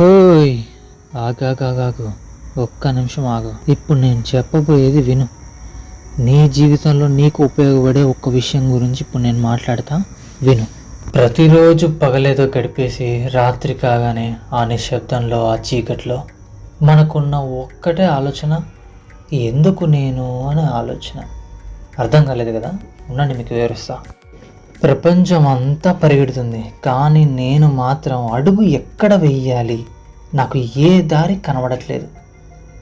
ఓయ్ ఆగాగాగాకు ఒక్క నిమిషం ఆగు. ఇప్పుడు నేను చెప్పబోయేది విను. నీ జీవితంలో నీకు ఉపయోగపడే ఒక్క విషయం గురించి ఇప్పుడు నేను మాట్లాడతా. విను. ప్రతిరోజు పగలేదో గడిపేసి రాత్రి కాగానే ఆ నిశ్శబ్దంలో ఆ చీకట్లో మనకున్న ఒక్కటే ఆలోచన ఎందుకు నేను? అనే ఆలోచన. అర్థం కాలేదు కదా? ఉండండి మీకు వివరిస్తా. ప్రపంచం అంతా పరిగెడుతుంది. కానీ నేను మాత్రం అడుగు ఎక్కడ వెయ్యాలి? నాకు ఏ దారి కనబడట్లేదు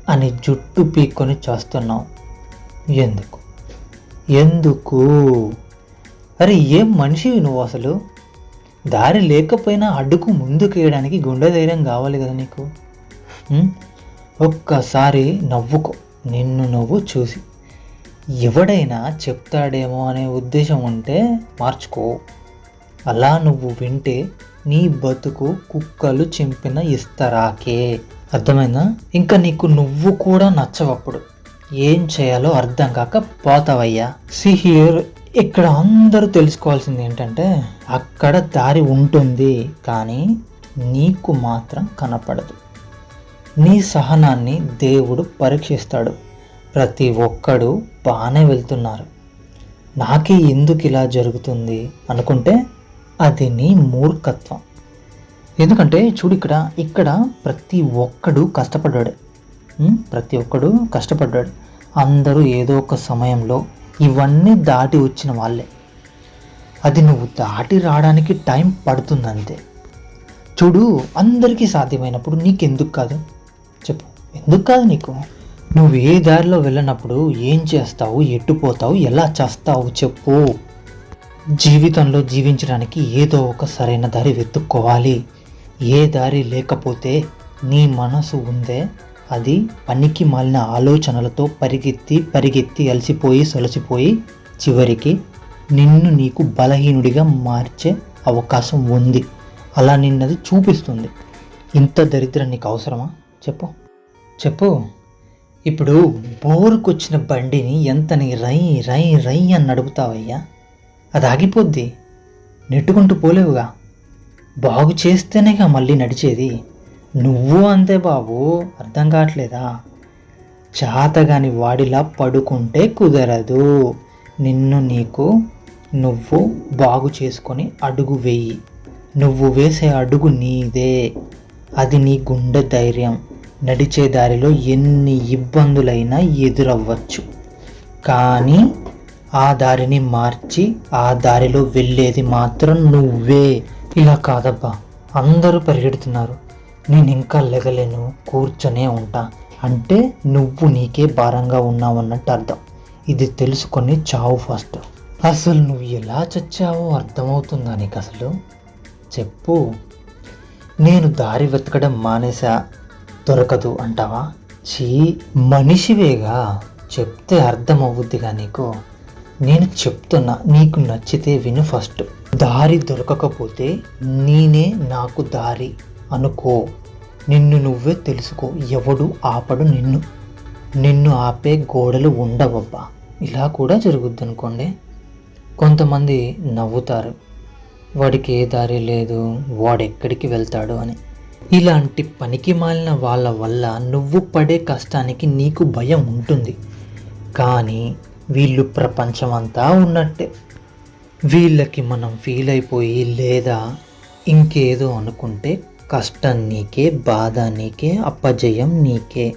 అని జుట్టు పీక్కొని చేస్తున్నావు. ఎందుకు? ఎందుకు? అరే ఏం మనిషివి నువ్వు అసలు? దారి లేకపోయినా అడుగు ముందుకు వేయడానికి గుండె ధైర్యం కావాలి కదా నీకు? ఒక్కసారి నవ్వుకో. నిన్ను నువ్వు చూసి ఎవడైనా చెప్తాడేమో అనే ఉద్దేశం ఉంటే మార్చుకో. అలా నువ్వు వింటే నీ బతుకు కుక్కలు చింపిన ఇస్తరాకే. అర్థమైందా? ఇంకా నీకు నువ్వు కూడా నచ్చవప్పుడు ఏం చేయాలో అర్థం కాక పోతావయ్యా. సి హియర్ ఇక్కడ అందరూ తెలుసుకోవాల్సింది ఏంటంటే అక్కడ దారి ఉంటుంది కానీ నీకు మాత్రం కనపడదు. నీ సహనాన్ని దేవుడు పరీక్షిస్తాడు. ప్రతి ఒక్కడు బాగానే వెళ్తున్నారు. నాకే ఎందుకు ఇలా జరుగుతుంది అనుకుంటే అది నీ మూర్ఖత్వం. ఎందుకంటే చూడు ఇక్కడ ఇక్కడ ప్రతి ఒక్కడు కష్టపడ్డాడు. ప్రతి ఒక్కడు కష్టపడ్డాడు. అందరూ ఏదో ఒక సమయంలో ఇవన్నీ దాటి వచ్చిన వాళ్ళే. అది నువ్వు దాటి రావడానికి టైం పడుతుంది అంతే చూడు అందరికీ సాధ్యమైనప్పుడు నీకెందుకు కాదు? చెప్పు. ఎందుకు కాదు నీకు? నువ్వు ఏ దారిలో వెళ్ళినప్పుడు ఏం చేస్తావు ఎట్టుపోతావు ఎలా చేస్తావు చెప్పు. జీవితంలో జీవించడానికి ఏదో ఒక సరైన దారి వెతుక్కోవాలి. ఏ దారి లేకపోతే నీ మనసు ఉందే అది పనికి మాలిన ఆలోచనలతో పరిగెత్తి పరిగెత్తి అలసిపోయి సొలసిపోయి చివరికి నిన్ను నీకు బలహీనుడిగా మార్చే అవకాశం ఉంది. అలా నిన్నది చూపిస్తుంది. ఇంత దరిద్రం నీకు అవసరమా? చెప్పు. చెప్పు. ఇప్పుడు బోరుకొచ్చిన బండిని ఎంతని రై రై రై అని నడుపుతావయ్యా అది ఆగిపోద్ది. నెట్టుకుంటూ పోలేవుగా. బాగు చేస్తేనేగా మళ్ళీ నడిచేది. నువ్వు అంతే బాబు. అర్థం కావట్లేదా? చాతగాని వాడిలా పడుకుంటే కుదరదు. నిన్ను నీకు నువ్వు బాగు చేసుకొని అడుగు వేయి. నువ్వు వేసే అడుగు నీదే. అది నీ గుండె ధైర్యం. నడిచే దారిలో ఎన్ని ఇబ్బందులైనా ఎదురవ్వచ్చు. కానీ ఆ దారిని మార్చి ఆ దారిలో వెళ్ళేది మాత్రం నువ్వే. ఇలా కాదబ్బా అందరూ పరిగెడుతున్నారు. నేను ఇంకా లెగలేను కూర్చొనే ఉంటా. అంటే నువ్వు నీకే భారంగా ఉన్నావన్నట్టు అర్థం. ఇది తెలుసుకొని చావు ఫస్ట్. అసలు నువ్వు ఎలా చచ్చావో అర్థమవుతుందా నీకు అసలు చెప్పు. నేను దారి వెతకడం మానేసా దొరకదు అంటావా? చీ మనిషివేగా చెప్తే అర్థమవుద్ది నీకు. నేను చెప్తున్నా నీకు నచ్చితే విను ఫస్ట్. దారి దొరకకపోతే నేనే నాకు దారి అనుకో. నిన్ను నువ్వే తెలుసుకో ఎవడు ఆపడు నిన్ను. నిన్ను ఆపే గోడలు ఉండవబ్బా. ఇలా కూడా జరుగుద్ది అనుకోండి కొంతమంది నవ్వుతారు. వాడికి ఏ దారి లేదు వాడెక్కడికి వెళ్తాడు అని. ఇలాంటి పనికి మాలిన వాళ్ళ వల్ల నువ్వు పడే కష్టానికి నీకు భయం ఉంటుంది. కానీ వీళ్ళు ప్రపంచమంతా ఉన్నట్టే. వీళ్ళకి మనం ఫీల్ అయిపోయి లేదా ఇంకేదో అనుకుంటే కష్టం నీకే బాధ నీకే అపజయం నీకే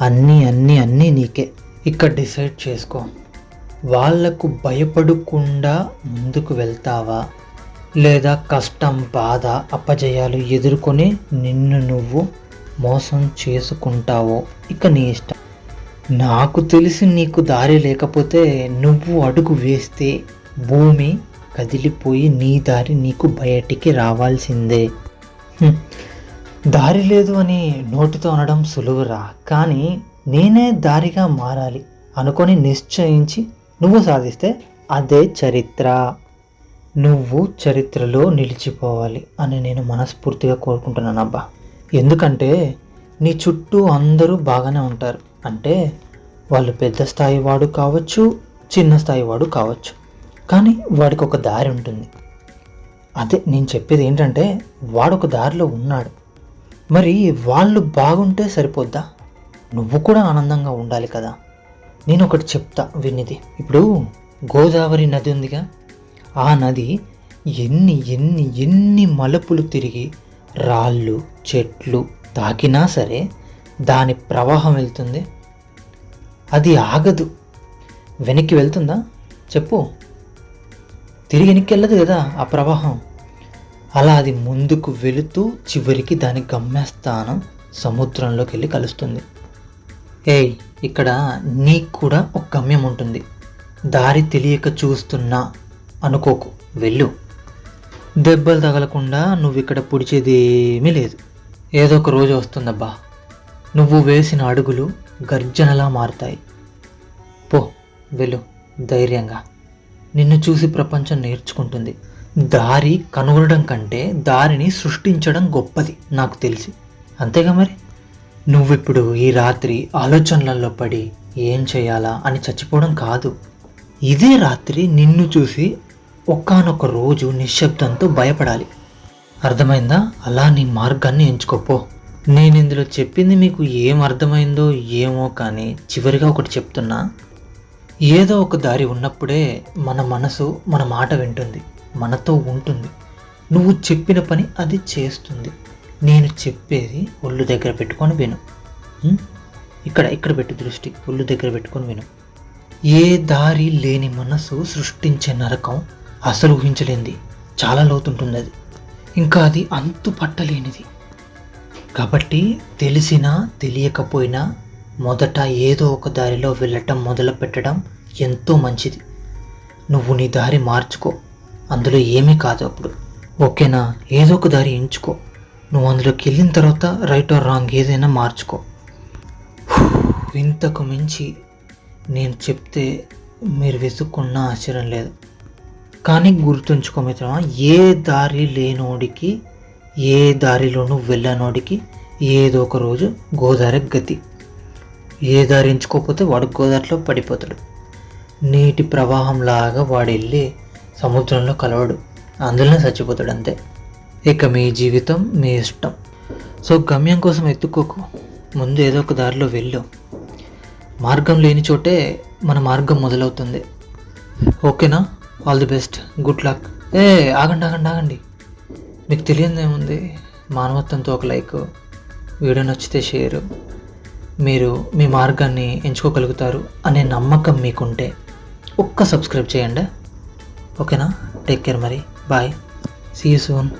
అన్నీ అన్నీ అన్నీ నీకే. ఇక్కడ డిసైడ్ చేసుకో. వాళ్ళకు భయపడకుండా ముందుకు వెళ్తావా? లేదా కష్టం బాధ అపజయాలు ఎదుర్కొని నిన్ను నువ్వు మోసం చేసుకుంటావో. ఇక నీ ఇష్టం. నాకు తెలిసి నీకు దారి లేకపోతే నువ్వు అడుగు వేస్తే భూమి కదిలిపోయి నీ దారి నీకు బయటికి రావాల్సిందే. దారి లేదు అని నోటితో అనడం సులువురా కానీ నేనే దారిగా మారాలి అనుకొని నిశ్చయించి నువ్వు సాధిస్తే అదే చరిత్ర. నువ్వు చరిత్రలో నిలిచిపోవాలి అని నేను మనస్ఫూర్తిగా కోరుకుంటున్నాను అబ్బా. ఎందుకంటే నీ చుట్టూ అందరూ బాగానే ఉంటారు. అంటే వాళ్ళు పెద్ద స్థాయి వాడు కావచ్చు చిన్న స్థాయి వాడు కావచ్చు. కానీ వాడికి ఒక దారి ఉంటుంది. అదే నేను చెప్పేది ఏంటంటే వాడు ఒక దారిలో ఉన్నాడు. మరి వాళ్ళు బాగుంటే సరిపోద్దా? నువ్వు కూడా ఆనందంగా ఉండాలి కదా. నేను ఒకటి చెప్తా వినిది. ఇప్పుడు గోదావరి నది ఉందిగా? ఆ నది ఎన్ని ఎన్ని ఎన్ని మలుపులు తిరిగి రాళ్ళు చెట్లు తాకినా సరే దాని ప్రవాహం వెళ్తుంది. అది ఆగదు. వెనక్కి వెళ్తుందా? చెప్పు. తిరిగి వెనక్కి వెళ్ళదు కదా ఆ ప్రవాహం. అలా అది ముందుకు వెళుతూ చివరికి దాని గమ్యస్థానం సముద్రంలోకి వెళ్ళి కలుస్తుంది. ఏయ్ ఇక్కడ నీకు కూడా ఒక గమ్యం ఉంటుంది. దారి తెలియక చూస్తున్నా. అనుకోకు. వెళ్ళు. దెబ్బలు తగలకుండా నువ్వు ఇక్కడ పుడిచేదేమీ లేదు. ఏదో ఒక రోజు వస్తుందబ్బా. నువ్వు వేసిన అడుగులు గర్జనలా మారుతాయి. పో వెళ్ళు ధైర్యంగా. నిన్ను చూసి ప్రపంచం నేర్చుకుంటుంది. దారి కనుగొనడం కంటే దారిని సృష్టించడం గొప్పది నాకు తెలిసి. అంతేగా మరి? నువ్విప్పుడు ఈ రాత్రి ఆలోచనలలో పడి ఏం చేయాలా అని చచ్చిపోవడం కాదు. ఇదే రాత్రి నిన్ను చూసి ఒకానొక రోజు నిశ్శబ్దంతో భయపడాలి. అర్థమైందా? అలా నీ మార్గాన్ని ఎంచుకోపో. నేను ఇందులో చెప్పింది మీకు ఏం అర్థమైందో ఏమో కానీ చివరిగా ఒకటి చెప్తున్నా. ఏదో ఒక దారి ఉన్నప్పుడే మన మనసు మన మాట వింటుంది మనతో ఉంటుంది. నువ్వు చెప్పిన పని అది చేస్తుంది. నేను చెప్పేది ఒళ్ళు దగ్గర పెట్టుకొని విను. ఇక్కడ ఇక్కడ పెట్టు దృష్టి ఒళ్ళు దగ్గర పెట్టుకొని విను. ఏ దారి లేని మనసు సృష్టించే నరకం అసలు ఊహించలేనిది. చాలా లోతుంటుంది అది ఇంకా అది అంతు పట్టలేనిది. కాబట్టి తెలిసినా తెలియకపోయినా మొదట ఏదో ఒక దారిలో వెళ్ళటం మొదలు పెట్టడం ఎంతో మంచిది. నువ్వు నీ దారి మార్చుకో. అందులో ఏమీ కాదు అప్పుడు. ఓకేనా? ఏదో ఒక దారి ఎంచుకో. నువ్వు అందులోకి వెళ్ళిన తర్వాత రైట్ ఆర్ రాంగ్ ఏదైనా మార్చుకో. ఇంతకు మించి నేను చెప్తే మీరు వెతుక్కున్న ఆశ్చర్యం లేదు. కానీ గుర్తుంచుకో మిత్రమా ఏ దారి లేనోడికి ఏ దారిలోనూ వెళ్ళనోడికి ఏదో ఒక రోజు గోదారి గతి. ఏ దారి ఎంచుకోకపోతే వాడు గోదారిలో పడిపోతాడు. నీటి ప్రవాహంలాగా వాడు వెళ్ళి సముద్రంలో కలవడు. అందులోనే చచ్చిపోతాడు అంతే. ఇక మీ జీవితం మీ ఇష్టం. సో గమ్యం కోసం ఎత్తుకోకు. ముందు ఏదో ఒక దారిలో వెళ్ళు. మార్గం లేని చోటే మన మార్గం మొదలవుతుంది. ఓకేనా? All the best. Good luck. ఏ ఆగండి ఆగండి ఆగండి. మీకు తెలియదు ఏముంది? మానవత్వంతో ఒక లైక్ వీడియో నచ్చితే షేర్. మీరు మీ మార్గాన్ని ఎంచుకోగలుగుతారు అనే నమ్మకం మీకుంటే ఒక్క సబ్స్క్రైబ్ చేయండి. ఓకేనా? టేక్ కేర్ మరి. బాయ్. See you soon